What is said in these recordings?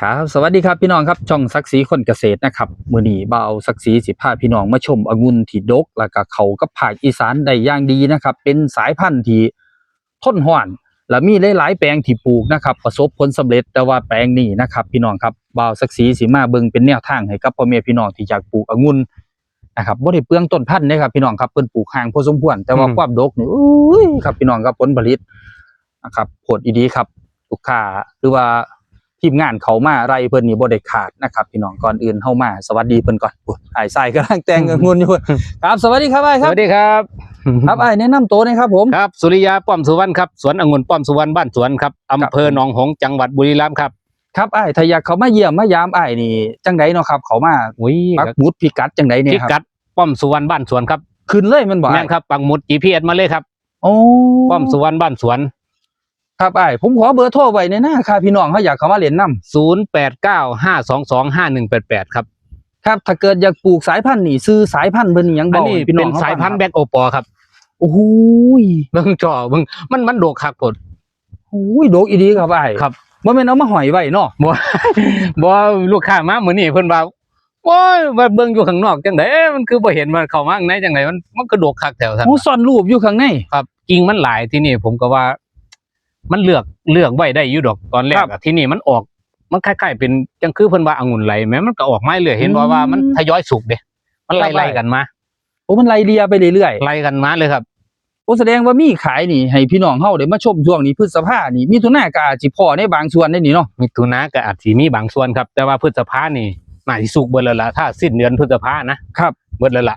ครับสวัสดีครับพี่น้องครับช่องศักดิ์ศรีคนเกษตรนะครับมื้อนี้บ่าวศักดิ์ศรีสิพาพี่น้องมาชมองุ่นที่ดก แล้วก็เขากับภาคอีสานได้อย่างดีนะครับ เป็นสายพันธุ์ที่ทนห้อนและมีหลายๆแปลงที่ปลูกนะครับ ประสบผลสำเร็จแต่ว่าแปลงนี้นะครับ พี่น้องครับบ่าวศักดิ์ศรีสิมาเบิ่งเป็นแนวทางให้กับพ่อแม่พี่น้องที่อยากปลูกองุ่นนะครับบ่ได้เปลืองต้นพันธุ์นะครับพี่น้องครับเพิ่นปลูกห่างพอสมควรแต่ว่าอืมความดกนี่อุ้ยครับพี่น้องครับผลผลิตนะครับโหดอีดีครับลูกค้าหรือว่า ทีมงานเขามาไรเพิ่นนี่บ่ได้ขาดนะครับพี่น้องก่อนอื่นเฮามาสวัสดีเพิ่นก่อนอุ๊ยอ้ายทรายกำลังแต่งองุ่นอยู่ครับ สวัสดีครับอ้ายสครับวัสดีครับครับอ้ายแนะนำตัวหน่อยครับผม ครับสุริยาป้อมสุวรรณครับสวนองุ่นป้อมสุวรรณบ้านสวนครับอำเภอหนองหงส์จังหวัดบุรีรัมย์ครับครับอ้ายถ้าอยากเขามาเยี่ยมมายามอ้ายนี่จังไดเนาะครับ เขามาอุ้ยปักหมุดพิกัดจังไดเนี่พิยครับกัดป้อมสุวรรณบ้านสวนครับขึ้นเลยแมันบ่แม่อ้ายนครับปักหมุด GPS มาเลยครับ โอ้ป้อมสุวรรณบ้านสวน ครับอ้ายผมขอเบอร์โทรไว้ในหน้าค่ะพี่น้องเขาอยากเขามาเล่นนํ0895225188ครับครับ ถ้าเกิดอยากปลูกสายพันธุ์นี่ซื้อสายพันธุ์เพิ่นนี่หยังบอันอกนี้ให้พี่น้เป็องนเขสายพันธุ์ฟังแบ็กโอปอครับโอ้โหยเบิ่งจ่อเบิ่งมันมันโดกคักปดโอ้ยโดกอีดีครับอ้ายครับ บ่แม่นเอามาห้อยไว้เนาะบ่ บ่ลูกค้ามามื้อนี้เพิ่นว่าโอ้ยมาเบิ่งอยู่ข้างนอกจังได๋มันคือบ่เห็นมันเข้ามาข้างในจังไดมันมันก็โดกคักแถวซั่นโอ้ซ่อนรูปอยู่ข้างใน ครับกิ่งมันหลายที่นี่ผมก็ว่า มันเลือกเลือกไว้ได้อยู่ดอกตอนแรครักบอะที่นี่มันออก มันคล้ายๆเป็นจังคือเพิ่นว่าองุ่นไหลแม้มันก็ออกไม้เรื่อยเห็นว่าอืมว่ามันทยอยสุกเด้มันครับไล่ๆกันมาโอ้มันไล่เลียไปเรื่อยๆไล่กันมาเลยครับโอ้แสดงว่ามีขายนี่ให้พี่น้องเฮาได้มาชมช่วงนี้พฤษภานี่มีทุนากาจิพอในบางส่วนได้นี่เนาะมิถุนาก็อาจสิมีบางส่วนครับ แต่ว่าพฤษภานี่น่าสิสุกเบิดแล้วล่ะถ้าสิ้นเดือนพฤษภานะครับเบิดแล้วล่ะ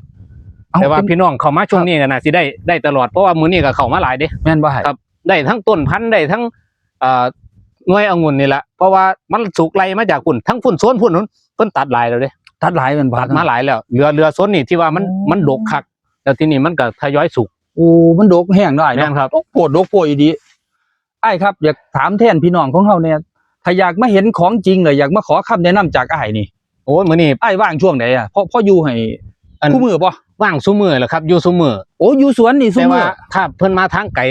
เอ้แต่ว่าเป็นพี่น้องเข้ามาช่วงนี้ก็น่าสิได้ได้ตลอดเพราะว่ามื้อนี้ก็เข้ามาหลายเด้แม่นบ่ให้ครับ ได้ทั้งต้นพันธุ์ได้ทั้งเอ่อหน่วยองุ่นนี่แหละเพราะว่ามันสุกไล่มาจากฝุ่นทั้งฝุ่นโซนฝุ่นนู้นเพิ่นตัดหลายแล้วเด้ตัดหลายแม่นบ่ตัดมาหลายแล้วเรือเรือโซนนี่ที่ว่ามันโอ้มันดกคักแล้วที่นี่มันก็ทยอยสุก โอ้มันดกแห้งได้แม่เนาะนครับโอ้โปวดดกโปวดอีดีอ้ายครับ อยากถามแทนพี่น้องของเฮาเนี่ยถ้าอยากมาเห็นของจริงเลยอยากมาขอคำแนะนำจากอ้ายนี่โอ้ยมื้อนี้อ้ายว่างช่วงไหนอะพ่อพ่ออยู่ให้อัน คู่มือบ่ว่างซุมื้อแหละครับอยู่ซุมื้อโอ้อยู่สวนนี่ซุแต่มืว่าอถ้าเพิ่นมาทางไกล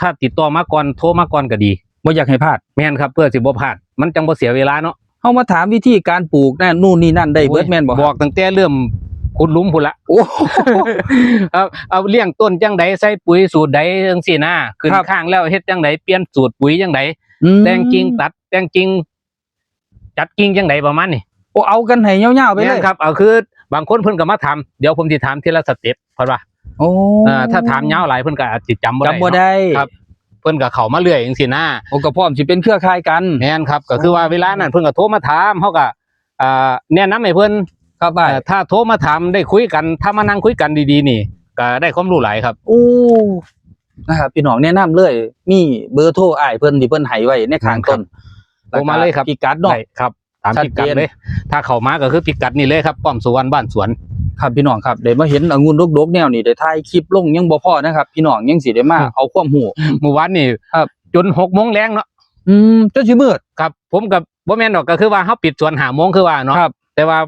ถ้าติดต่อมาก่อนโทรมาก่อนก็ดีบ่อยากให้พลาดแม่นครับเพื่อสิบ่พลาด มันจังบ่เสียเวลาเนาะเฮามาถามวิธีการปลูกนั่นนู่นนี่นั่นได้เบิดแม่นบ่บอกตั้งแต่เริ่มขุดหลุมพุ่นละโอ้เอาเอาเลี้ยงต้นจังไดใส่ปุ๋ยสูตรใดจังซี่นะขึ้นครับข้างแล้วเฮ็ดจังไดเปลี่ยนสูตรปุ๋ยจังไดอืมแต่งกิ่งตัดแต่งกิ่งจัดกิ่งจังไดประมาณนี้โอ้เอากันให้ยาวๆไปเลแม่ยนครับเอาคือบางคนเพิ่นก็มาถามเดี๋ยวผมสิถามทีละสเต็ปเพราะว่า โอ้เอ่อถ้าถามยาวหลายเพิ่นก็อาจสิจำบ่ได้จำบ่ได้ครับ เพิ่นก็เข้ามาเรื่อยจังซี่นะโอ้ก็พร้อมสิเป็นเครือข่ายกัน แม่นครับ ก็คือว่าเวลานั้นเพิ่นก็โทรมาถามเฮาก็อ่าแนะนำให้เพิ่นครับอ้ายเอ่อถ้าโทรมาถามได้คุยกัน ถ้ามานั่งคุยกันดีๆนี่ก็ได้ความรู้หลายครับ โอ้นะครับพี่น้องแนะนำเลย มีเบอร์โทรอ้ายเพิ่นที่เพิ่นให้ไว้ในข้างต้นโทรมาเลยครับ พิกัดเนาะ ได้ครับ ตามชัดพิกัดเจน เลย ถ้าเข้ามาก็คือพิกัดนี่เลยครับป้อมสุวรรณบ้านสวน ครับพี่น้องครับได้มาเห็นองุ่นดกๆแนวนี้ได้ถ่ายคลิปลงยังบ่พอนะครับพี่น้องยังสิได้มาอืมเอาความรู้เมื่อวานนี่ครับ จน6โมงแรงเนาะอืมจนสิมืดครับ ผมกับบ่แม่นดอกก็คือว่าเฮาปิดสวน5โมงคือว่าเนาะครับแต่ว่า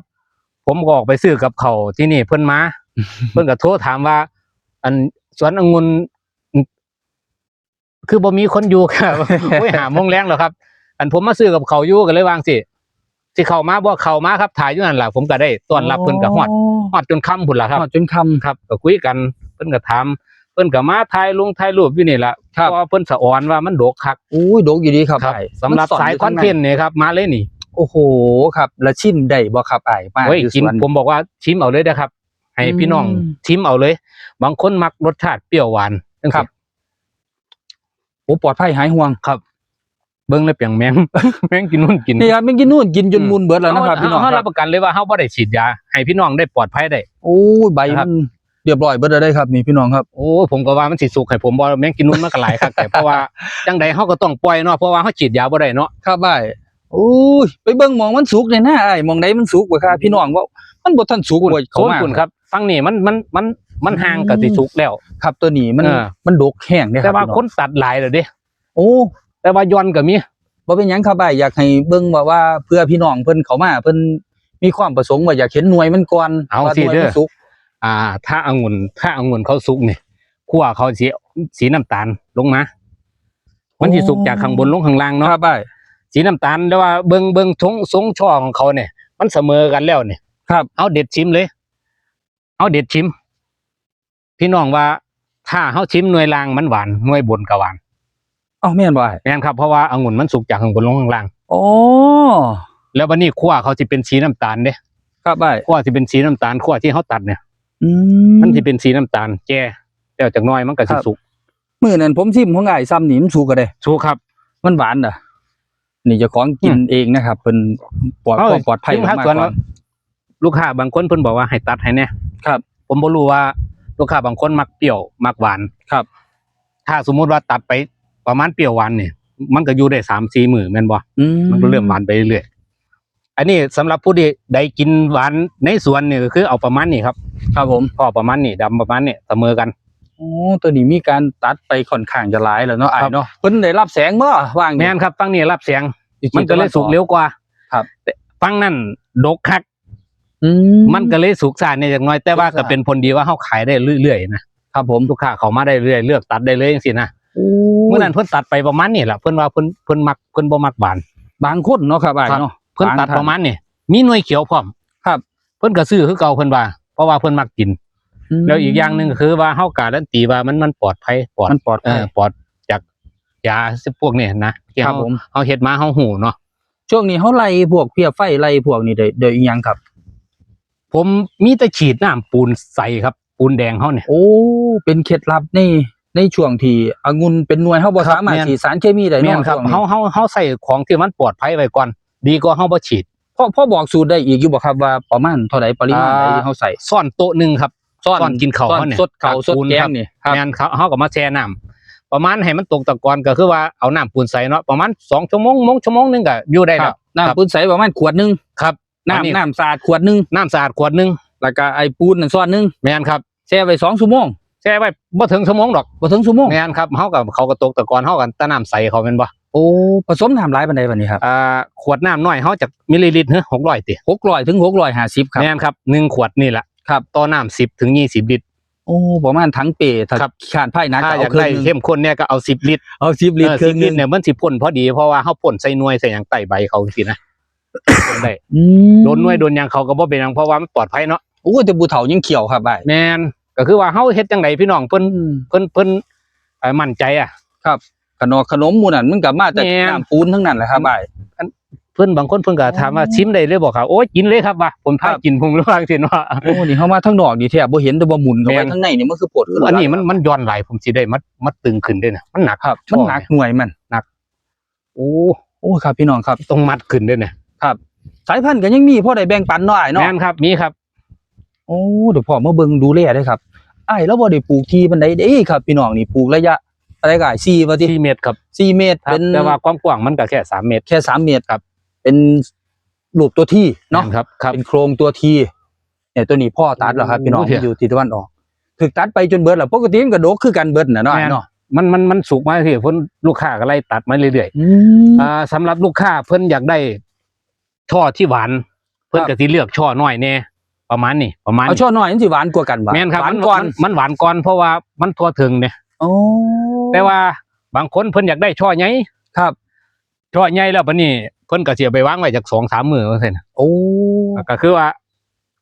ผมก็ออกไปซื้อกับเขาวที่นี่เพิ่นมาเพิ่นก็โทรถามว่า อันสวนองุ่นคือบ่มีคนอยู่ครับโอ้ยหาโมงแรงแล้วครับ อันผมมาซื้อกับเขาวอยู่ก็เลยวางสิ สิเข้ามาบ่เข้ามาครับถ่ายอยู่นั่นล่ะผมก็ได้ต้อนรับเพิ่นก็ฮอดฮอดจนค่ำพุ่นล่ะครับฮอดจนค่ำครับก็คุยกันเพิ่นก็ถามเพิ่นก็มาถ่ายลงถ่ายรูปอยู่นี่ล่ะครับเพราะว่าเพิ่นสะออนว่ามันโดกคักอุ้ยดกอยู่ดีครับอ้ายสำหรับมัสายอยู่คอนเทนต์นี่ครับมาเลยนี่โอ้โหครับแล้วชิมได้บ่ครับอ้ายมาโอ้ยอยู่สกินวนผมบอกว่าชิมเอาเลยนะครับ ให้อืมพี่น้องชิมเอาเลย บางคนมักรสชาติเปรี้ยวหวานจังครัซี่บโอ้ปลอดภัยหายห่วง เบิ่งแล้วเปียงแมง แมงกินนู่นกิน นี่ครับมันกินนู่นกินจนมุนเบิดแล้วนะครับเฮาพี่น้องเฮาครัรับบประกันเลยว่าเฮาบ่ได้ฉีดยาให้พี่น้องได้ปลอดภัยได้ โอ้ยใบครัมับนเรียบร้อยเบิดแล้วได้ครับนี่พี่น้องครับ โอ้ผมก็ว่ามันสิสุกให้ผมบ่แมงกินนู่นมันก็หลายครับแต่เพราะว่าจังใดเฮาก็ต้องปล่อยเนาะเพราะว่าเฮาฉีดยาบ่ได้เนาะ ครับอ้ายโอ้ยไปเบิ่งหมองมันสุกเลยนะอ้ายหมองใดมันสุกบ่ครับพี่น้องว่ามันบ่ทันสุกบ่โซเข้านมาคุณครับฟังนี่มันมันมันมันห่างกับสิสุกแล้ว ครับตัวนี้มันเออ มันดกแห้งเด้อคแต่รับว่าพี่น้องคนตัดหลายแล้วเด้โอ้ แต่ว่าย้อนก็มีบ่เป็นหยังครับอ้ายอยากให้เบิ่งว่าว่าเพื่อพี่น้องเพิ่นเข้ามาเพิ่นมีความประสงค์ว่าอยากเห็นหน่วยมันก่อนเอาว่าสิหน่วยเด้อ มันสุกอ่า ถ้าองุ่นถ้าองุ่นเขาสุกนี่คั่วเขาสีสีน้ำตาลลงมา มันสิสุกจากข้างบนลงข้างล่างเนาะครับอ้ายสีน้ำตาลแต่ว่าเบิงเบิงทงทรงช่อของเขาเนี่ย มันเสมอกันแล้วเนี่ยครับ เอาเด็ดชิมเลย เอาเด็ดชิม พี่น้องว่า ถ้าเขาชิมหน่วยล่างมันหวานหน่วยบนก็หวาน เอ้าแม่นบ่อ้ายแม่นครับเพราะว่าองุ่นมันสุกจากข้างบนลงข้างล่าง โอ้แล้ววันนี้ขั้วเขาจะเป็นสีน้ำตาลเด้ครับอ้ายขั้วจะเป็นสีน้ำตาลขั้วที่เขาตัดเนี่ยอืมันจะเป็นสีน้ำตาลแก่แล้วจากหน้อยมันก็คสิรับสุกมื้อนั้นผมชิมของอ้ายซ้ำนี่มันสุกก็ได้ สุกครับ มันหวานน่ะ นี่เจ้าของกินเองนะครับเพิ่นปลอดเอ้ย ความปลอดภัยจริงครับมากส่วนๆก่อว่าน ลูกค้าบางคนเพิ่นบอกว่าให้ตัดให้แน่ครับ ผมบ่รู้ว่าลูกค้าบางคนมักเปรี้ยวมักหวานครับ ถ้าสมมุติว่าตัดไป ประมาณเปรี้ยวหวานเนี่ยมันก็อยู่ได้สามสี่มื้อแม่นบ่อืมันก็เริ่มหวานไปเรื่อยๆอันนี้สำหรับผู้ที่ได้กินหวานในสวนเนี่ยก็คือเอาประมาณนี้ครับ ครับผมพอประมาณนี้ดำประมาณนี้เสมอกันโอ้ตัวนี้มีการตัดไปค่อนข้างจะหลายแล้วเนาะอ้าครัยบเนาะเพิ่นได้รับแสงบ่ว่างแม่นครับฟังนี่รับเสียงอีมันก็เลยสุกเร็วกว่า ครับแต่ฟังนั่นดกคักอืมันก็เลยสุกสานเนี่ยอย่างน้อยแต่ว่าสุกสานก็เป็นผลดีว่าเขาขายได้เรื่อยๆนะครับผมลูกค้าเขามาได้เรื่อยเลือกตัดได้เลยจังซี่นะโอ้ เมื่อนั้นเพิ่นตัดไปประมาณนี้แหละเพิ่นว่าเพิ่นเพิ่นมักเพิ่นบ่มักหวาน บางคนเนาะครับอ้ายครับเนาะเพิ่นตัดบางท่านประมาณนี้มีหน่วยเขียวพร้อมครับ เพิ่นก็ซื้อคือเก่าเพิ่นว่า เพราะว่าเพิ่นมักกิน แล้วอีกอย่างหนึ่งก็คือว่าเฮาการันตีว่ามันมันปลอดภัยปลอดมันปลอดเอภัยอปลอดจากยาสิพวกนี้นะที่ครับเฮาผมเฮาเฮ็ดมาเฮาหูเนาะช่วงนี้เขาไล่พวกเพียไฟไล่พวกนี้ได้โดยอีหยังครับ ผมมีแต่ฉีดน้ำปูนใสครับ ปูนแดงเฮาเนี่ยโอ้เป็นเคล็ดลับใน ในช่วงที่องุ่นเป็นหน่วยเฮาบ่ครับสามารถแม่นฉีดสารเคมีได้แม่เนาะนครับช่วงนี้เฮาเฮาเฮาใส่ของที่มันปลอดภัยไว้ก่อน ดีกว่าเฮาบ่ฉีดพ่อพ่อบอกสูตรได้อีกอยู่บ่ครับว่าประมาณเท่าไหร่ปริมาณอ่าใดที่เฮาใส่ซ่อนโต๊ะหนึงครับซ่อนกินข้าวซ่อนเขาเนี่ยสดข้าวจากสดปูนแกครังบนี่ครับแม่นเขาเฮาก็มาแช่น้ำประมาณให้มันตกตะกอนก็คือว่าเอาน้ำปูนใสเนาะประมาณ2ชั่วโมงมงชั่วโมงหนึงก็อยู่ได้คแล้รัวบน้ำปูนใสประมาณขวดหนึงครับอันนี้น้ำน้ำสะอาดขวดหนึงน้ำสะอาดขวดหนึงแล้วก็ไอ้ปูนนั่นซ้อนหนึงแม่นครับแช่ไว้2ชั่วโมงแช่ไว้บ่ถึงชั่วโมงดอกบ่ถึงชั่วโมงแม่นครับเฮากับเขาก็ตกตะกอนเฮากันแตะน้ำใสเขาแม่นบ่โอ้ผสมน้ำหลายปานใดบัดนี้ครับอ่าขวดน้ำน้อยเฮาจากมิลลิลิตรเฮ้600ติ600ถึง650ครับแม่นครับหนึ่งขวดนี่แหละครับต่อน้ำ10ถึง20 ลิตรโอ้ประมาณทั้งเปถ้าครับขาดไผ่นักถ้าก็อเอายากครึ่ได้งหนึงเข้มข้นเนี่ยก็เอา10ลิตรเอา10ลิตรเออครึ่ง10หลินึตงรเนี่ยมันสิพ่นพอดีเพราะว่าเฮาพ่นใส่หน่วยใส่หยังใต้ใบเขาจังซี่นะพ่นได้อืมโดนหน่วยโดนหยังเขาก็บ่เป็นหยังเพราะว่ามันปลอดภัยเนาะโอ้แต่บูเฒ่ายังเขียวครับอ้ายแม่น ก็คือว่าเฮาเฮ็ดจังไดพี่น้องเพิ่นเพิ่นเพิ่นเอ่อมั่นใจอะขนมขนมหมู่นั่นมันก็มาจากแม่นน้ำปูนทั้งนั้นแหละครับอ้ายเพิ่นบางคนเพิ่นก็ถามว่าอ๋อชิมได้เลยบอกครับโอ้ยกินเลยครับว่าผมพาครับกินผมรู้ว่าจังซี่เนาะโอ้นี่เฮามาทางนอกนี่แท้บ่เห็นแต่ว่าหมุนเข้าไปแม่นข้างในนี่มันคือปวดขึ้นอันนี้มันมันย้อนหลายผมสิได้มัดมัดตึงขึ้นด้วยนะมันหนักครับ มันหนักหน่วยมันโอ้โอ้ครับ พี่น้องครับต้องมัดขึ้นด้วยนะสายพันธุ์ก็ยังมีพ่อได้แบ่งปันเนาะอ้ายเนาะแม่นครับมีครับ โอ้เดี๋ยวพ่อมาเบิ่งดูแลได้ครับ อ้ายแล้วบ่ได้ปลูกที่ปานใดเด้ครับพี่น้องนี่ปลูกระยะอะไรก็อ้าย4ว่าติ4เมตรครับ4เมตรครับเป็นแต่ว่าความกว้างมันก็แค่3เมตร แค่3เมตรครับ เป็นรูปตัวที่เนาะแม่ครับครับเป็นโครงตัวทีเนี่ยตัวนี้พ่อตัดแล้วครับพี่น้องโอ้โหที่อยู่ที่ตะวันออกถึกตัดไปจนเบิดแล้วปกติมันก็ดกคือกันเบิดน่ะเนาะแม่นเนาะมันมันมันสุกมาที่เพิ่นลูกค้าก็ไล่ตัดมาเรื่อยอืมๆอ่าสำหรับลูกค้าเพิ่นอยากได้ช่อที่หวาน เพิ่นครับก็สิเลือกช่อน้อยแน่ ประมาณนี้ประมาณเอาช่อน้อยมันสิหวานกว่ากันบ่แม่นครับหวานมันก่อนมันมันหวานก่อนเพราะว่ามันทั่วถึงเนี่ยโอ้แต่ว่าบางคนเพิ่นอยากได้ช่อใหญ่ครับ ช่อใหญ่แล้วบัดนี้เพิ่นก็สิเอาไปวางไว้จาก2-3มื้อว่าซั่นโอ้ก็คือว่า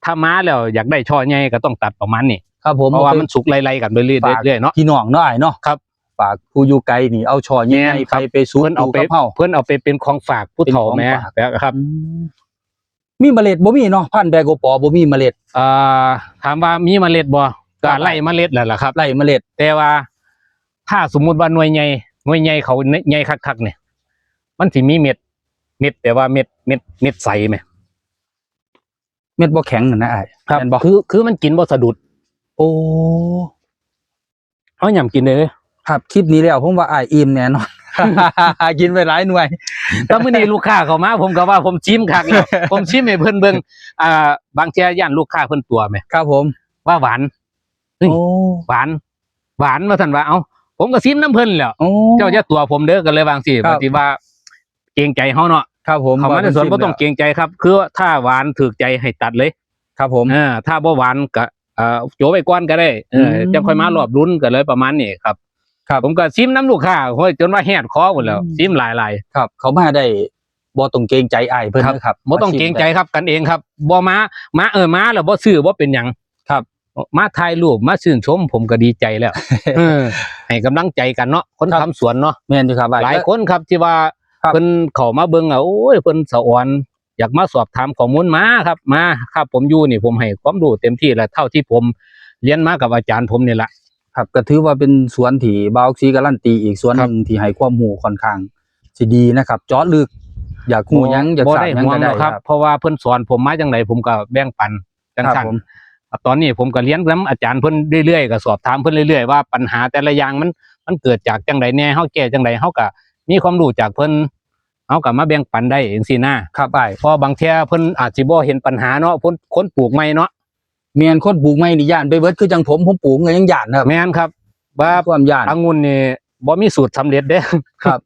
ถ้ามาแล้วอยากได้ช่อใหญ่ก็ต้องตัดประมาณนี้ครับผมเพราะว่ามันสุกไล่ๆกันไปเรื่ฝากอยๆเนาะ พี่น้องเนาะไอ้เนาะครับฝากผู้อยู่ไกลนี่เอาช่อใหญ่แม่นๆครัไปบ ไปสูเพิ่นเอาไปกับเฮา เพิ่นเอาไปเป็นของฝากผู้เฒ่าเป็นของแม่ฝาก แล้วครับ อืม มีเมล็ดบ่มีเนาะพันธุ์แบโกปอบ่มีเมล็ด เอ่อถามว่ามีเมล็ดบ่ครัก็บไล่เมล็ดแหละล่ะครับ ไล่เมล็ด แต่ว่า ถ้าสมมุติว่าหน่วยใหญ่หน่วยใหญ่เขาใหญ่คักๆเนี่ยมันสิมีเม็ด เม็ดแต่ว่าเม็ดเม็ดเม็ดใสไหมเม็ดบ่แข็งนั่นนะไอ้แม่นบ่คือคือมันกินบ่สะดุด โอ้เอาหย่ำกินเลยครับคลิปนี้แล้วผมว่าอ้ายอิ่มแน่นอน กินไปหลายหน่วยถ้ามื้อนี้ลูกค้าเข้ามา ผมก็ว่าผมชิมคักแล้วผมชิมให้เพิ่นเบิ่งอ่าบางเที่ยย่านลูกค้าเพิ่นตัวไหมครับผม ว่าหวานเฮ้ยโอ้หวาน หวานมาท่านว่าเอ้าผมก็ซิมน้ำเพิ่นแหล้วโอ้เจ้าจะตัวผมเด้อกันเลยบางสิครับปฏิว่าเกรงใจเฮาเนาะครับผมเขามาในสวนบ่ต้องเกรงใจครับ คือว่าถ้าหวานถูกใจให้ตัดเลย ครับผมเออถ้าบ่หวานก็เอ่อโจไปก่อนก็ได้เอออืมจะค่อยมารอบรุ้นกันเลยประมาณนี้ครับ ครับผมก็ซิมน้ำลูกค้าโอ้ยจนว่าแหดคอหมดแล้วอืมซิมหลายครับ เขามาได้บ่ต้องเกรงใจอ้ายเพิ่นนะครับบ่ต้องเกรงใจครับกันเองครับบ่มามาเออมาแล้วบ่ซื้อบ่เป็นหยังครับ มาถ่ายรูปมาชื่นชม ผมก็ดีใจแล้วเออให้กำลังใจกันเนาะคนครับทำสวนเนาะแม่นอยู่ครับอ้ายหลายคนครับที่ว่าครับเพิ่นเข้ามาเบิ่งอะโอ้ยเพิ่นสะออนอยากมาสอบถามข้อมูลมาครับมาครับผมอยู่นี่ผมให้ความรู้เต็มที่แล้วเท่าที่ผมเรียนมากับอาจารย์ผมนี่แหละ ครับก็ถือว่าเป็นสวนที่บาวซีการันตีอีกสวนหครับนึ่งที่ให้ความรู้ค่อนข้างสิดีนะครับเจาะลึกอยากฮู้หยังอยากบ่ทราบได้หยังห่วก็งหรได้อกคครัรับบเพราะว่าเพิ่นสอนผมมาจังไดผมก็แบ่งปันจังครับซั่นผมตอนนี้ผมก็เรียนนํอาจารย์เพิ่นเรื่อยๆก็สอบถามเพิ่นเรื่อยๆว่าปัญหาแต่ละอย่างมันมันเกิดจากจังไดแน่เฮาแก้จังไดเฮาก็มีความรู้จากเพิ่นเฮาก็มาแบ่งปันได้จังซี่นะครับอ้ายเพราะบางเที่ยเพิ่นอาจสิบ่เห็นปัญหาเนาะเพิ่นคนปลูกใหม่เนาะ เมียนคนปลูกไม้นี่ย่านไปเบิดคือจังผมผมปลูกก็ยังย่านนะครับแม่นครับว่าความย่าน องุ่นนี่บ่มีสูตรสำเร็จเด้ครับ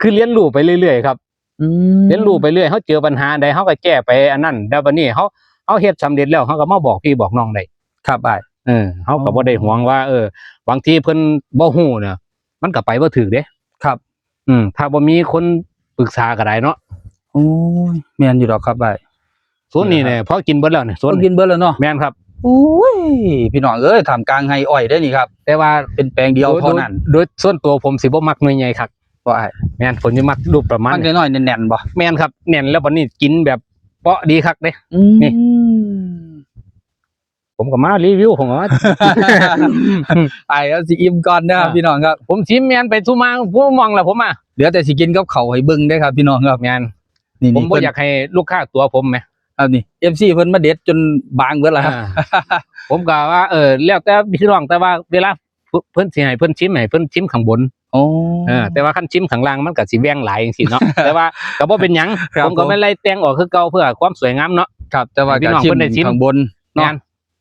คือเรียนรู้ไปเรื่อยๆครับอืมเรียนรู้ไปเรื่อยเฮาเจอปัญหาใดเฮาก็แก้ไปอันนั้นแล้วบัดนี้เฮาเฮาเฮ็ดสำเร็จแล้วเฮาก็มาบอกพี่บอกน้องได้ครับอ้าย เออเฮาก็บ่ได้ห่วงว่า เออ บางทีเพิ่นบ่ฮู้เนี่ยมันก็ไปบ่ถึกเด้ครับ อืม ถ้าบ่มีคนปรึกษาก็ได้เนาะโอ้ยแม่นอยู่ดอกครับอ้าย ส่วนนี้เนี่ยพอกินเบิดแล้วเนี่ยส่วนต้องกินเบิดแล้วเนาะแม่นครับโอ้ยพี่น้องเอ้ยทำกลางไฮอ้อยได้นี่ครับ แต่ว่าเป็นแปลงเดียวเท่านั้นโดยโดยส่วนตัวผมสิบ่มักหน่วยใหญ่ครับว่าอ้ายแม่นผมสิมักรูปประมาณมันนี้น้อยๆแน่นๆบ่แม่นครับแน่นแล้วบัดนี้กินแบบเปาะดีคักเด้นี่ผมก็มารีวิวผมก็ว่าไอ้แล้วสิอิ่มก่อนนะครับอ่าพี่น้องครับ ผมชิมแมนไปทุมาผมมองแล้วผมอะเหลือแต่สิกินกับเขาวให้เบิ่งได้อครับ พี่น้องครับแมนนี่ผมนี่บ่เพิ่นอยากให้ลูกค้าตัวผมไหม ครับนี่ FC เพิ่นมาเด็ดจนบางเบิดแล้วครับอ่าผมก็ว่า เออแล้วแต่พี่น้องแต่ว่าเวลาเพิ่นสิให้เพิ่นชิมให้เพิ่นชิมข้างบนโอ้เออแต่ว่าคันชิมข้างล่างมันก็สิแว่งหลายจังซี่เนาะแต่ว่าก็บ่เป็นหยังครับผมก็ไม่ไล่แต่งออกคือเก่าเพื่อความสวยงามเนาะครับ แต่ว่าพี่ก็น้องชิมเพิ่นได้ชิมข้างบนแม่เนาะน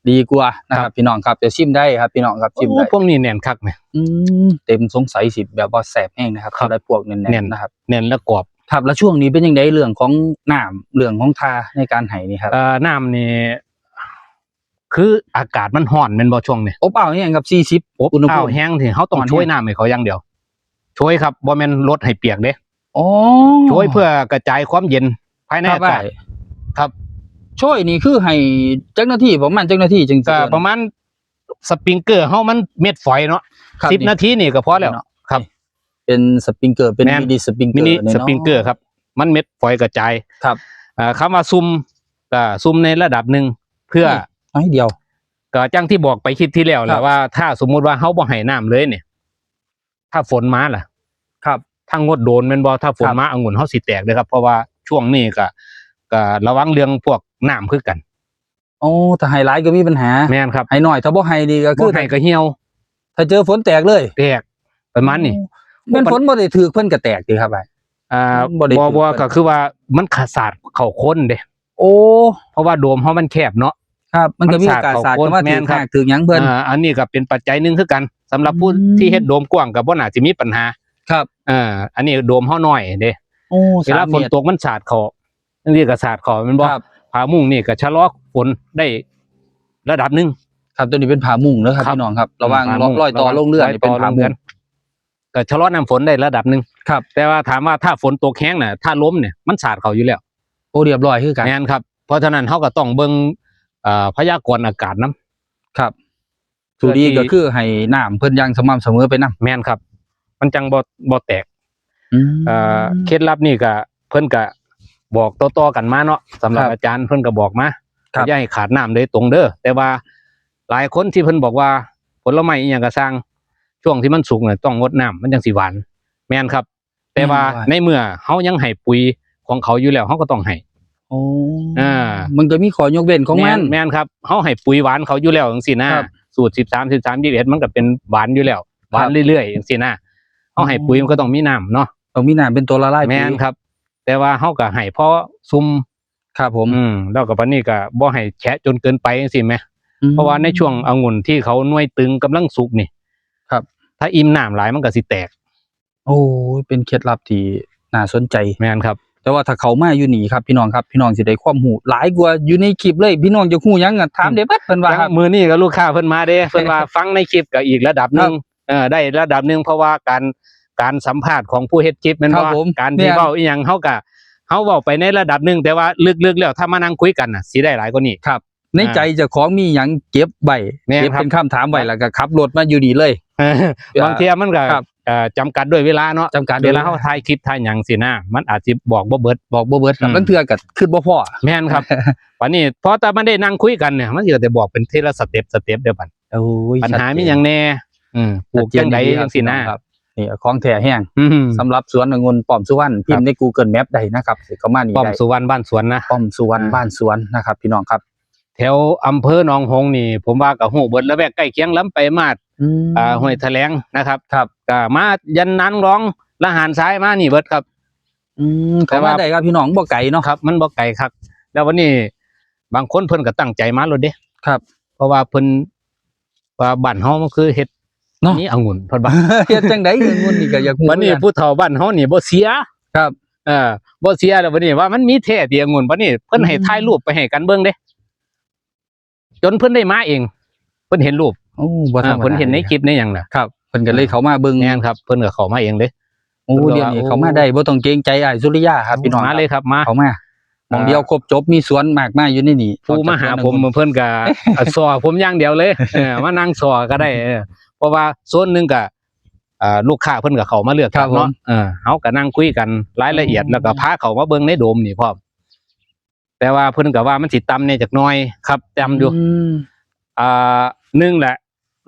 ดีกว่านะคครัรับบพี่น้องครับจะชิมได้ครับพี่น้องครับชิมโอ้ได้พวกนี้แน่นคักแหมอืมเต็มสงสัยสิแบบว่าแสบแห้งนะครับครับเขาได้พวกแน่แน่นนๆนะครับแน่นแล้วกรอบ ครับแล้วช่วงนี้เป็นยังไงเรื่องของน้ำเรื่องของทาในการไห้นี่ครับเอ่อน้ำนี่คืออากาศมันร้อนแม่นบ่ช่วงนี้อบอ้าวนี่ยังครับ40อบอุณหภูอ้าวมิ แห้งที่เขาต้องอ่อนแห้งช่วยน้ำให้เขาอย่างเดียว ช่วยครับบ่แม่นลดให้เปียกเด้อ๋อช่วยเพื่อกระจายความเย็นภายในครับอากาศได้ครับ ช่วยนี่คือให้เจ้าหน้าที่ประมาณเจ้าหน้าที่จังก็ประมาณสปริงเกอร์เฮามันเม็ดฝอยเนาะครับสิบนาทีนี่ก็พอแล้ว เนาะครับ เป็นสปริงเกอร์เป็นแม่น มินิสปริงเกอมิร์นิเนี่ยสเนาะ ปริงเกอร์ครับ มันเม็ดฝอยกระจายครับอ่าคำว่าซุ่มก็ซุ่มในระดับหนึ่งเพื่อน้อยเดียว ก็จังที่บอกไปคิดที่แล้วแหครัละบว่าถ้าสมมุติว่าเฮาบ่ให้น้ำเลยเนี่ย ถ้าฝนมาล่ะครับถ้างดโดนแม่นบ่ถ้าฝนครับ มาองุ่นเฮาสิแตกเลยครับ เพราะว่าช่วงนี้ก็ก็ระวังเรื่องพวกน้ำคือกัน โอ้ถ้าไฮไลท์ก็มีปัญหาแม่นครับไฮหน่อยถ้าบ่ไฮนี่ก็บ่คือให้ก็เหี่ยวถ้าเจอฝนแตกเลยแตกประมาณนี้ เป็นฝนบ่ได้ถือเพิ่นก็แตกดีครับไอ้อ่าบ่ได้บ่ถือบ่เพิ่นก็คือว่ามันขาดสาดเข้าคนเด้โอ้เพราะว่าโดมเฮามันแคบเนาะครับ มันก็มีมันโอกาสสาดสาดเข้าเข้ามาแม่ถือนครับหากถือหยังเพิ่นอ่าอันนี้ก็เป็นปัจจัยหนึงคือกันสำหรับผู้อืมที่เฮ็ดโดมกว้างก็บ่น่าสิมีปัญหา ครับอ่าอันนี้โดมเฮาน้อยเด้โอ้เวลาฝนสมเมตรตกมันสาดเข้าจังซี่ก็สาดเข้าแม่นบ่ครับผามุ่งนี่ก็ชะลอฝนได้ระดับหนึงครับตัวนี้เป็นผามุงนะครับครับพี่น้องครับ ระวังผามุ่งรอยต่อลงเรือนี่เป็นรอยต่ผาอลงมุเรือง ก็ชะลอน้ำฝนได้ระดับหนึงครับ แต่ว่าถามว่าถ้าฝนตกแห้งน่ะถ้าล้มเนี่ยมันสาดเข้าอยู่แล้วโอ้เรียบร้อยคือกันแม่นครับ เพราะฉะนั้นเขาก็ต้องเบิ่งเอ่อพยากรณ์อากาศน้ครับเพื่สุอดีที่ก็คือให้น้ำเพิ่นอยังสม่ำเสมอไปนํำแม่นครับ มันจังบ่บ่แตกเอ่อเคล็ดลับนี่ก็เพิ่นก็บอกต่อๆกันมาเนาะสำหรับครับอาจารย์เพิ่นก็บอกมาครับ อย่าให้ขาดน้ำโดยตรงเด้อแต่ว่าหลายคนที่เพิ่นบอกว่าผลไม้อีหยังก็สร้าง ช่วงที่มันสุกน่ะต้องงดน้ำมันจังสิหวานแม่นครับ แต่ว่าในเมื่อเฮายังให้ปุ๋ยของเขาอยู่แล้วเฮาก็ต้องให้โอ้อ่ามันก็มีขอยกเว้นของมันแม่นครับเฮาให้ปุ๋ยหวานเขาอยู่แล้วจังซี่นะครับสูตร13 13 21มันก็เป็นหวานอยู่แล้วหวานเรื่อยๆจังซี่นะเฮาให้ปุ๋ยมันก็ต้องมีน้ำเนาะต้องมีน้ำเป็นตัวละลายแม่นครับ แต่ว่าเฮาก็ให้พอซุ่มครับผมอืมแล้วก็ปานนี้ก็บ่ให้แฉะจนเกินไปจังซี่แหมอืมเพราะว่าในช่วงองุ่นที่เขาหน่วยตึงกำลังสุกนี่ครับ ถ้าอิ่มน้ำหลายมันก็สิแตก โอ้ยเป็นเคล็ดลับที่น่าสนใจ แม่นครับ แต่ว่าถ้าเขามาอยู่นี่ครับพี่น้องครับพี่น้องสิได้ความหูหลายกว่าอยู่ในคลิปเลยพี่น้องจะฮู้หยังก็ถามได้เบิดเพิ่นว่าครับ มือนี่ก็ลูกค้าเพิ่นมาเด้ เพิ่นว่าฟังในคลิปก็อีกระดับหนึงเออได้ระดับหนึงเพราะว่าการการสัมภาษณ์ของผู้เฮ็ดคลิปแม่นครับว่าผมการเนี่ที่ยเว้าอีหยังเฮาก็เฮาเว้าไปในระดับหนึ่งแต่ว่าลึกๆแล้วถ้ามานั่งคุยกันน่ะสิได้หลายกว่านี้ครับ ในใจเจะของมีหยังเก็บใบแม่นเก็บครับเป็นคำถามไว้แล้วก็ขับรถมาอยู่ดีเลยบางเทียมันก็ครับ เอ่อจำกัดด้วยเวลาเนาะจำกัดเวลาเฮาถ่ายคลิปถ่ายหยังสินะมันอาจสิบอกบ่เบิด บอกบ่เบิดครับอืมบางเทื่อก็ขึ้นบ่พอ แม่นครับ วันนี้พอแต่มันได้นั่งคุยกันเนี่ยมันสิได้บอกเป็นทีละสเต็ปสเต็ปเดียวกันโอ้ยปัญหามีหยังแน่อืมปลูกจังไดจังซี่นะครับนี่ของแท้แห้งอืม สำหรับสวนองุ่นป้อมสุวรรณพิมพ์ใน Google Map ได้นะครับสิเข้ามานี่ป้อมได้สุวรรณบ้านสวนนะ ป้อมสุวรรณอ่าบ้านสวนนะครับ พี่น้องครับแถวอำเภอหนองหงส์นี่ ผมว่าก็ฮู้เบิดแล้วแวกใกล้เคียงล้ำไปมาดอืมอ่าห้วยแถลงนะครับครับก็มายันนั้นร้องละหารซ้ายมานี่เบิดครับ อืมแต่เข้าว่ามาได้ครับพี่น้องบ่ไกลเนาะครับ มันบ่ไกลครับ แล้ววันนี้บางคนเพิ่นก็ตั้งใจมาโลดเด้ครับ เพราะว่าเพิ่นว่าบ้านเฮามันคือเฮ็ดเนาะนี่องุ่นเพิ่นว่าเฮ็ดจังได๋องุ่นนี่ก็อยากรู้วันนี้เหมือกัผู้เฒ่าบ้านเฮานี่บ่เสียครับ เออบ่เสียแล้ววันนี้ว่ามันมีแท้ที่องุ่นวันนี้เพิ่นให้อืมถ่ายรูปไปให้กันเบิ่งเด้ จนเพิ่นได้มาเอง เพิ่นเห็นรูปโอ้บ่ธรอ่ารมดาเพิ่นเห็นในคลิปในหยังน่ะครับเพิ่นก็เลยเข้ามาเบิ่งแม่นครับเพิ่นก็เข้ามาเองเด้โอ้เดี๋ยวนี้โอ้เข้ามาได้บ่ต้องเกรงใจอ้ายสุริยาครับพี่น้องมาเลยครับมาเข้ามาหมองเดียวครบจบมีสวนมากมายอยู่ในนี่ผู้มาหาผมเพิ่นก็สอผมอย่างเดียวเลยเออมานั่งสอก็ได้เออเพราะว่าโซนหนึงก็อ่าลูกค้าเพิ่นก็เข้ามาเลือกครับผมเนาะเออเฮาก็นั่งคุยกันรายละเอียดอืมแล้วก็พาเขามาเบิ่งในโดมนี่พร้อม แต่ว่าเพิ่นก็ว่ามันสิต่ำเนี่ยจักหน้อยครับจำอยู่มอ่าหนึ่งแหละ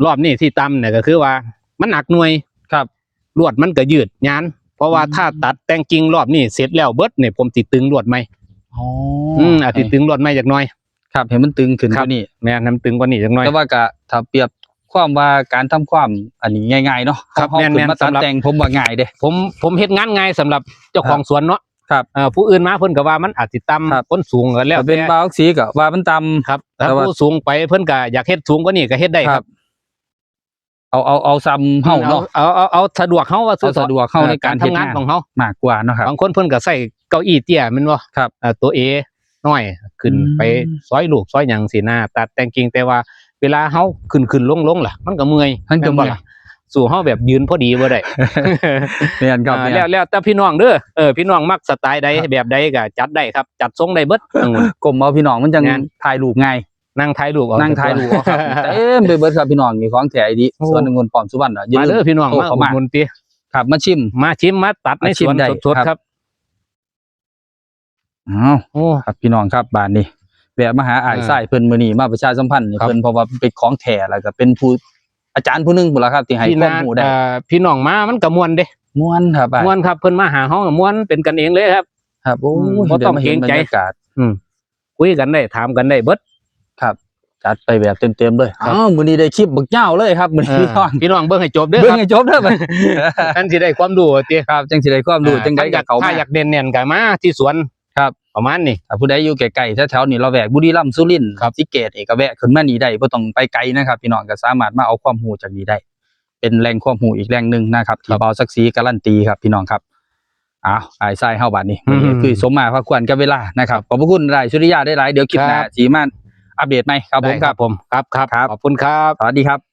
รอบนี้ที่ต่ำเนี่ยก็คือว่า มันหนักหน่วยครับลวดมันก็ยืดยานเพราะว่าอืมถ้าตัดแต่งจริงรอบนี้เสร็จแล้วเบิดเนี่ยผมติดตึงลวดไหมอ๋ออืมอาจติดตึงลวดไหมจักหน้อย ครับเห็นมันตึงขึ้นครับอยู่นี่แม่นำตึงกว่านี้จักหน้อยแต่ว่าก็ถ้าเปรียบความว่าการทำความอันนี้ง่ายๆเนาะครับเฮาแม่นขึ้แม่นมาตัดสำหรับแต่งผมว่าง่ายเด้ผมผมเฮ็ดงานง่ายสำหรับเจ้าของสวนเนาะ ครับเอ่อผู้อื่นมาเพิ่นก็ว่ามันอาจสิครับต่ำคนสูงก็แล้วถ้าเป็นแต่บาวสีก็ว่ามันต่ำ ครับถ้าแต่ว่า ผู้สูงไปเพิ่นก็อยากเฮ็ดสูงกว่านี้ก็เฮ็ดได้ครับ เอาเอาเอาซ้ำเฮาเนาะเอาเอาเอาสะดวกเฮาว่าเอาสะดวกเฮาในการเฮ็ทำดงานงานของเฮามากกว่าเนาะครับ บางคนเพิ่นก็ใส่เก้าอี้เตี้ยแม่นบ่ครับอ่าตัวเอน้อยขึ้นอืม ไปซอยลูกซอยหยังสินะตัดแต่งกิ่งแต่ว่าเวลาเฮาขึ้นขึ้นลงลงล่ะ มันก็เมื่อยมันก็เมื่อยแบ่ล่ะ สู่เฮาแบบยืนพอดีบ่ได้แม่นครับอ่าแม่แล้วนแล้วแต่พี่น้องเด้อเออพี่น้องมักสไตล์ใดแบบใดก็จัดได้ครับ จัดทรงได้เบิดองุ่นกลมเอาพี่น้องมันจังงานถ่ายรูปง่ายนั่งถ่ายรูปเอานั่งถ่ายรูปเอาครับเต็มไปเบิดครับพี่น้องนี่ของแท้อีดีโอ้สวนองุ่นปลอมสุวรรณอะอย่ามาลืเด้อมพี่น้องโอ้มาเข้าอุมาดหนุนติครับมาชิม มาชิมมาตัดในมาชิสมวนได้สดครับๆครับอ้าวโอ้ครับพี่น้องครับบ้านนี้แวะมาหาอ้ายเออทรายเพิ่นมื้อนี้มาประชาสัมพันธ์ให้ครับเพิ่นเพราะว่าเป็นของแท้แล้วก็เป็นผู้ อาจารย์ผู้หนึงพุ่นล่ะครับที่ให้พี่ความนารู้ได้เอ่อพี่น้องมามันก็ม่วนเด้ม่วนครับอ้ายม่วนครับเพิ่นมาหาเฮาก็ม่วนเป็นกันเองเลยครับ ครับโอ้อืมยบ่ต้องได้มาห็นเกรงใจบรรยากาศอืมคุยกันได้ถามกันได้เบิด จัดไปแบบเต็มๆเลยครับ อ้าวมื้อนี้ได้คลิปบักยาวเลยครับมื้อเอนี้อพี่น้องพี่น้องเบิ่งให้จบเด้อเบิ่คงรับให้จบเด้อบัดอันสิได้ความรู้ติครับจังสิได้ความรู้จังได๋ถ้าอยากก็เข้าถ้ามาอยากเด่นเน่นก็มาที่สวน ครับประมาณนี้ถ้าผู้ใดอยู่ใกล้ๆแถวๆนี้เราแวกบุรีรัมย์สุรินทร์ครับสิเกตเอกแวะขึ้นมานี่ได้บ่ต้องไปไกลนะครับ พี่น้องก็สามารถมาเอาความรู้จากนี้ได้ เป็นแหล่งความรู้อีกแหล่งหนึงนะครับที่เบาศักดิ์ศรีการันตีครับพี่น้องครับอ้าวอ้ายทรายเฮาบัดนี้อืมนี่คือสมมาพระควรกับเวลานะครับขอบพระคุณรายสุริยาได้หลายเดี๋ยวคลิปหน้าครับสิมาอัปเดตใหม่ครับผมได้ครับผมครับครับครับขอบคุณครับสวัสดีครับ